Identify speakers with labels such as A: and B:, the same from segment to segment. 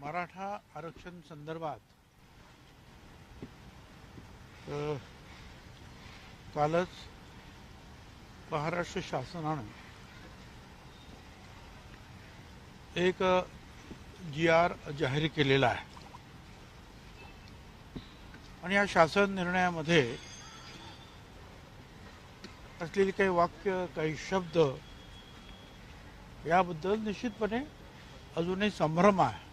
A: मराठा आरक्षण संदर्भात कालच महाराष्ट्र शासनानं एक जी आर जाहीर केलेला आहे. आणि या शासन निर्णयामध्ये असलेली काही वाक्य काही शब्द याबद्दल निश्चितपणे अजूनही संभ्रम आहे.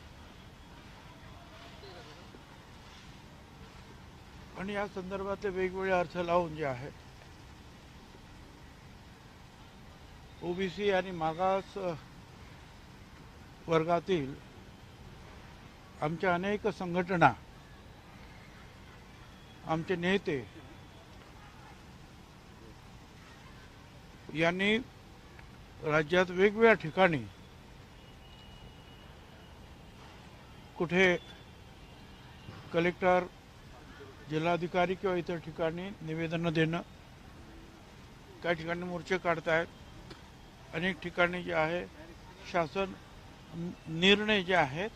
A: आणि या संदर्भातले वेगवेगळे अर्थ लावून जे आहेत ओबीसी आणि मागास वर्गातील आमच्या अनेक संघटना आमचे नेते यांनी राज्यात वेगवेगळ्या ठिकाणी कुठे कलेक्टर जिल्हाधिकारी किंवा इतर ठिकाणी निवेदनं देणं काही ठिकाणी मोर्चे काढतायत. अनेक ठिकाणी जे आहे शासन निर्णय जे आहेत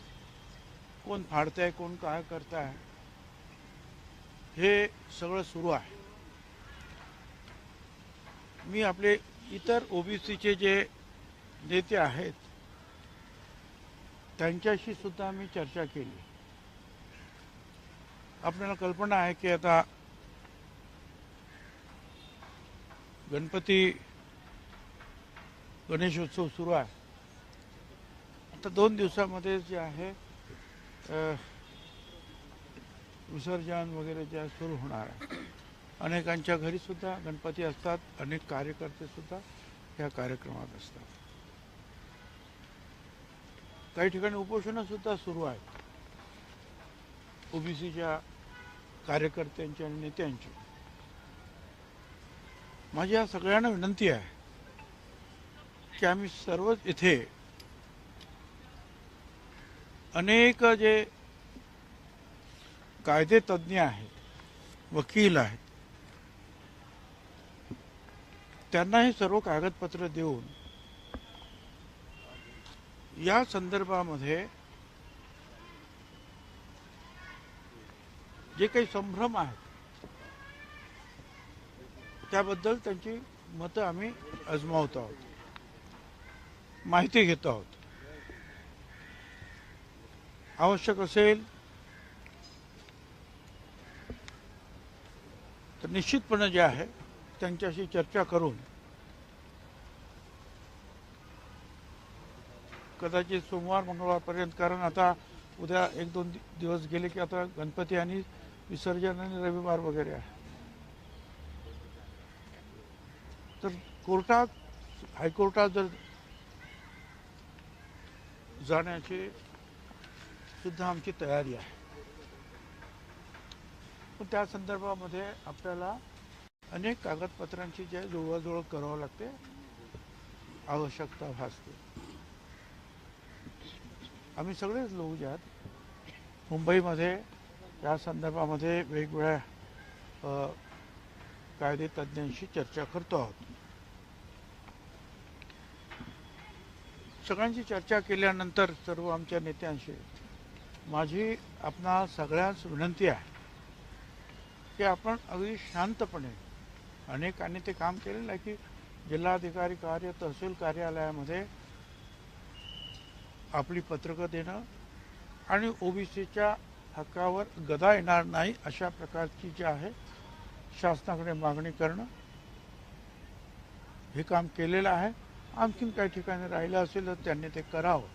A: कोण फाडत आहे कोण काय करताय हे सगळं सुरू आहे. मी आपले इतर ओबीसीचे जे नेते आहेत त्यांच्याशी सुद्धा मी चर्चा केली. आपल्याला कल्पना आहे की आता गणपती गणेशोत्सव सुरू आहे. आता दोन दिवसामध्ये जे आहे विसर्जन वगैरे जे सुरू होणार आहे. अनेकांच्या घरी सुद्धा गणपती असतात अनेक कार्यकर्ते सुद्धा या कार्यक्रमात असतात. काही ठिकाणी उपोषणं सुद्धा सुरू आहेत ओबीसीच्या कार्यकर्त्यांची आणि नेत्यांची माझी या सगळ्यांना विनंती आहे की आम्ही सर्वच इथे अनेक जे कायदे तज्ज्ञ आहेत वकील आहेत त्यांना हे सर्व कागदपत्र देऊन या संदर्भामध्ये जे काही संभ्रम आहेत त्याबद्दल त्यांची मतं आम्ही अजमावत आहोत. माहिती घेत आहोत. आवश्यक असेल तर निश्चितपणे जे आहे त्यांच्याशी चर्चा करून कदाचित सोमवार मंगळवारपर्यंत कारण आता उद्या एक दोन दिवस गेले की आता गणपती आणि विसर्जन आणि रविवार वगैरे आहे. तर कोर्टात हायकोर्टात जर जाण्याची सुद्धा आमची तयारी आहे. पण त्या संदर्भामध्ये आपल्याला अनेक कागदपत्रांची जे जुळवाजुळव करावं लागते आवश्यकता भासते. आम्ही सगळेच लोक जे आहेत मुंबईमध्ये या संदर्भामध्ये वेगवेगळ्या कायदे तज्ज्ञांशी चर्चा करतो आहोत. सगळ्यांची चर्चा केल्यानंतर सर्व आमच्या नेत्यांशी माझी आपणा सगळ्यांस विनंती आहे की आपण अगदी शांतपणे अनेकांनी ते काम केलेलं आहे की जिल्हाधिकारी कार्य तहसील कार्यालयामध्ये आपली पत्रकं देणं आणि ओबीसीच्या हक्कावर गदा येणार नाही अशा प्रकारची जी आहे शासनाकडे मागणी करणं हे काम केलेलं आहे. आणखीन काही ठिकाणी राहिलं असेल तर त्यांनी ते करावं.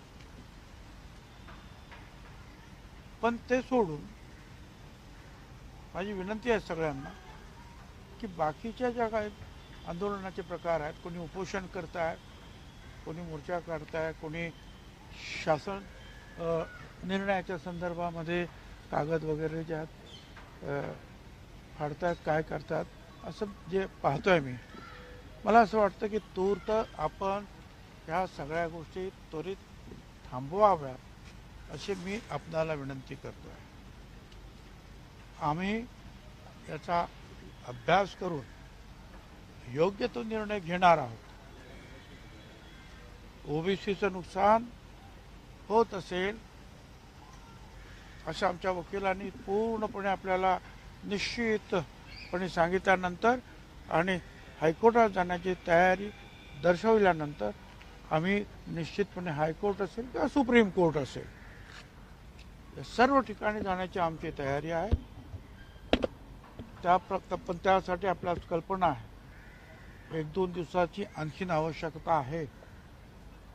A: पण ते सोडून माझी विनंती आहे सगळ्यांना की बाकीच्या ज्या काही आंदोलनाचे प्रकार आहेत कोणी उपोषण करताय कोणी मोर्चा काढताय कोणी शासन निर्णयाच्या संदर्भामध्ये कागद वगैरे ज्या आहेत फाडतात काय करतात असं जे पाहतोय मी. मला असं वाटतं की तूर्त आपण ह्या सगळ्या गोष्टी त्वरित थांबवाव्यात अशी मी आपणाला विनंती करतो आहे आम्ही याचा अभ्यास करून योग्य तो निर्णय घेणार आहोत. ओबीसीचं नुकसान होत असेल असं आमच्या वकिलांनी पूर्णपणे आपल्याला निश्चितपणे सांगितल्यानंतर आणि हायकोर्टात जाण्याची तयारी दर्शवल्यानंतर आम्ही निश्चितपणे हायकोर्ट असेल किंवा सुप्रीम कोर्ट असेल या सर्व ठिकाणी जाण्याची आमची तयारी आहे. त्या प्र- पण त्यासाठी आपल्याला कल्पना आहे. एक दोन दिवसाची आणखीन आवश्यकता आहे.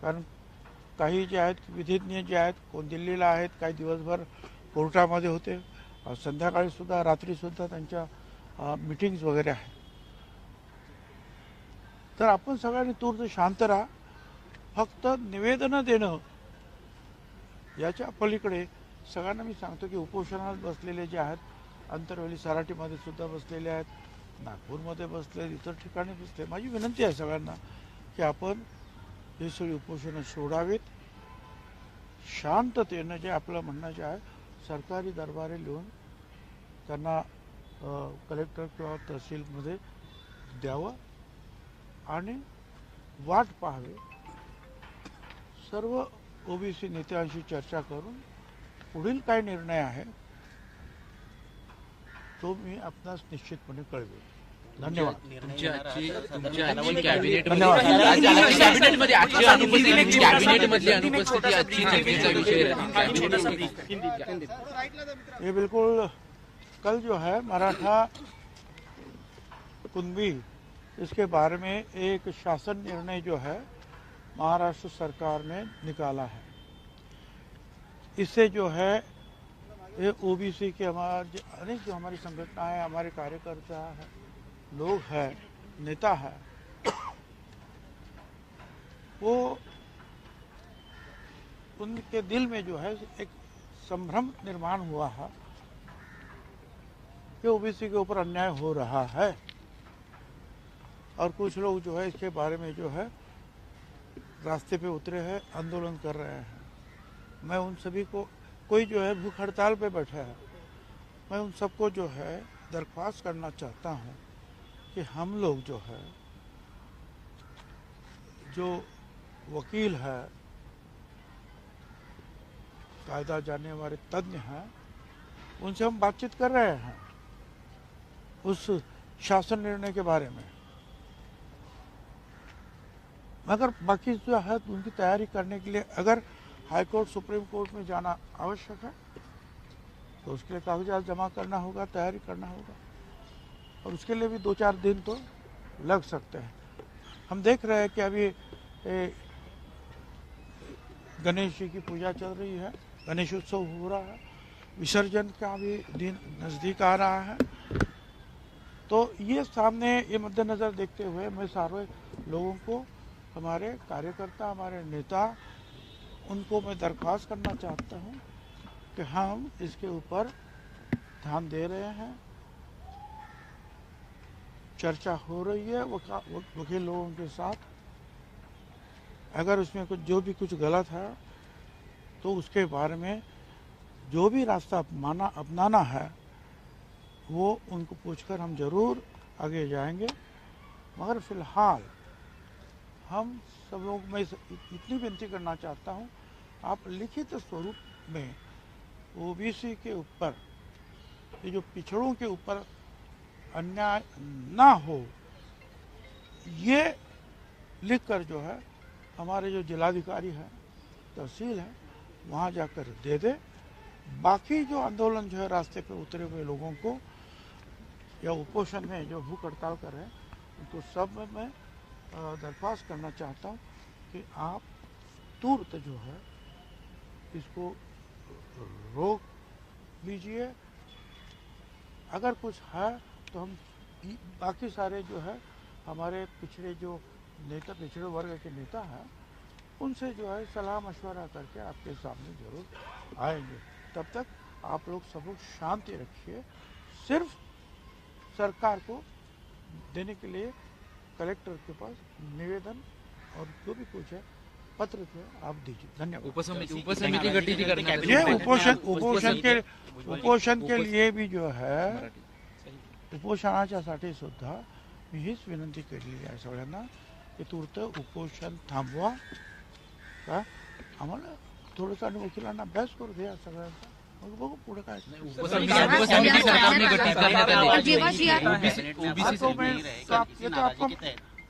A: कारण काही जे आहेत विधिज्ञ जे आहेत कोण दिल्लीला आहेत काही दिवसभर कोर्टामध्ये होते. संध्याकाळीसुद्धा रात्रीसुद्धा त्यांच्या मिटिंग्स वगैरे आहेत. तर आपण सगळ्यांनी तूर्त शांत राहा. फक्त निवेदनं देणं याच्या पलीकडे सगळ्यांना मी सांगतो की उपोषणात बसलेले जे आहेत अंतरवेली सराटीमध्ये सुद्धा बसलेले आहेत नागपूरमध्ये बसले इतर ठिकाणी बसले. माझी विनंती आहे सगळ्यांना की आपण हे सगळी उपोषणं सोडावीत. शांततेनं जे आपलं म्हणणं जे आहे सरकारी दरबारी लिहून त्यांना कलेक्टर किंवा तहसीलमध्ये द्यावं आणि वाट पाहावी. सर्व ओबीसी नेत्यांशी चर्चा करून पुढील काय निर्णय आहे तो मी आपणास निश्चितपणे कळवेन. धन्यवाद।
B: तुमची आजची तुमची आजची कॅबिनेट कॅबिनेटमध्ये आजची अनुपस्थिती कॅबिनेट मधली अनुपस्थिती आजची चर्चेचा विषय राहिला. कॅबिनेट
A: ये बिल्कुल कल जो है मराठा कुंभी इसके बारे में एक शासन निर्णय जो है महाराष्ट्र सरकार ने निकाला है। इससे जो है ये ओबीसी के हमारे जो अनेक जो हमारी संगठनाएं हमारे कार्यकर्ता हैं लोग हैं, नेता है। वो उनके दिल में जो है, एक संभ्रम निर्माण हुआ है कि ओबीसी के ऊपर अन्याय हो रहा है। और कुछ लोग जो है, इसके बारे में जो है, रास्ते पे उतरे हैं, आंदोलन कर रहे हैं। मैं उन सभी को, कोई जो है, भूख हड़ताल पे बैठा है, मैं उन सबको जो है, दरख्वास्त करना चाहता हूँ। कि हम लोग जो है, जो वकील है, कायदा जानने वाले तज्ञ हैं, उनसे हम बातचीत कर रहे हैं उस शासन निर्णय के बारे में। मगर बाकी जो है, उनकी तैयारी करने के लिए अगर हाई कोर्ट, सुप्रीम कोर्ट में जाना आवश्यक है तो उसके लिए कागजात जमा करना होगा, तैयारी करना होगा। और उसके लिए भी दो चार दिन तो लग सकते हैं। हम देख रहे हैं कि अभी गणेश जी की पूजा चल रही है, गणेश उत्सव हो रहा है, विसर्जन का भी दिन नज़दीक आ रहा है। तो ये सामने, ये मद्देनज़र देखते हुए मैं सारे लोगों को, हमारे कार्यकर्ता, हमारे नेता, उनको मैं दरख्वास्त करना चाहता हूँ कि हम इसके ऊपर ध्यान दे रहे हैं। चर्चा हो रही है वका- वक- वकील लोगों के साथ। अगर उसमें कुछ जो भी कुछ गलत है तो उसके बारे में जो भी रास्ता अपनाना अपनाना है, वो उनको पूछकर हम ज़रूर आगे जाएँगे। मगर फ़िलहाल, हम सब लोग मैं इतनी विनती करना चाहता हूँ, आप लिखित स्वरूप में ओबीसी के ऊपर, ये जो पिछड़ों के ऊपर अन्याय ना हो, ये लिखकर जो है, हमारे जो जिलाधिकारी हैं, तहसील है, वहाँ जाकर दे दे। बाकी जो आंदोलन जो है रास्ते पे उतरे हुए लोगों को, या उपोषण में जो भूख हड़ताल कर रहे हैं, उनको सब में दरख्वास्त करना चाहता हूँ कि आप तुरंत जो है, इसको रोक लीजिए। अगर कुछ है तो हम बाकी सारे जो है हमारे पिछड़े जो नेता पिछड़े वर्ग के नेता हैं उनसे जो है सलाह मशवरा करके आपके सामने ज़रूर आएँगे। तब तक आप लोग सब लोग शांति रखिए। सिर्फ़ सरकार को देने के लिए कलेक्टर के पास निवेदन और जो भी कुछ है पत्र है आप दीजिए। धन्यवाद।
B: उपसमिती उपसमिती गठीत
A: ये उपोषण उपोषण के उपोषण के लिए भी जो है उपोषणाच्यासाठी सुद्धा मी हीच विनंती केलेली आहे सगळ्यांना की तूर्त उपोषण थांबवा. का? आम्हाला थोडंसं आणि वकिलांना अभ्यास करू द्या सगळ्यांचा. मग बघू पुढे काय
B: उपसमिती सरकारने गठीत करण्यात
C: और
B: आली
C: जेव्हा जी आर
B: ओबीसी
A: हाँ तो ये तो आपको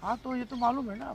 A: हाँ तो ये तो मालूम है ना